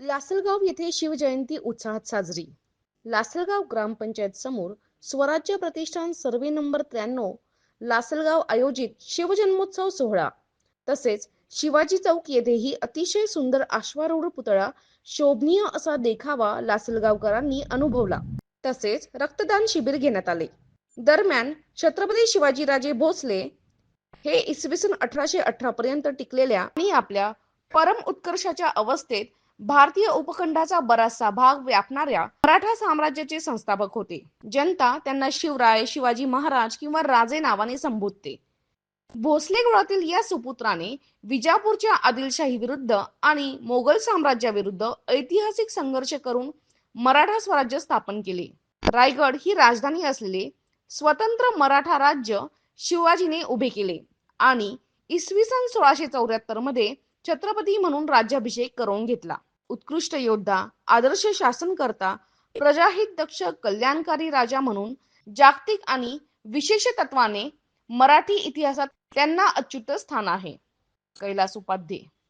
लासलगाव येथे शिवजयंती उत्साहात साजरी. लासलगाव ग्रामपंचायत समोर स्वराज्य प्रतिष्ठान सर्वे नंबर त्र्याण्णव लासलगाव आयोजित शिवजन्मोत्सव सोहळा. तसेच शिवाजी चौक येथेही अतिशय सुंदर अश्वारूढ पुतळा शोभनीय असा देखावा लासलगावकरांनी अनुभवला. तसेच रक्तदान शिबिर घेण्यात आले. दरम्यान छत्रपती शिवाजीराजे भोसले हे इसवी सन अठराशे अठरा पर्यंत टिकलेल्या आणि आपल्या परम उत्कर्षाच्या अवस्थेत भारतीय उपखंडाचा बराचसा भाग व्यापणाऱ्या मराठा साम्राज्याचे संस्थापक होते. जनता त्यांना शिवराय शिवाजी महाराज किंवा राजे नावाने संबोधते. भोसले कुळातील या सुपुत्राने विजापूरच्या आदिलशाही विरुद्ध आणि मोगल साम्राज्याविरुद्ध ऐतिहासिक संघर्ष करून मराठा स्वराज्य स्थापन केले. रायगड ही राजधानी असलेले स्वतंत्र मराठा राज्य शिवाजीने उभे केले आणि इसवी सन सोळाशे चौऱ्याहत्तरमध्ये छत्रपती म्हणून राज्याभिषेक करून घेतला. उत्कृष्ट योद्धा आदर्श शासनकर्ता प्रजाहित दक्ष कल्याणकारी राजा म्हणून जागतिक आणि विशेष तत्वाने मराठी इतिहासात त्यांना अच्युत स्थान आहे. कैलास उपाध्ये.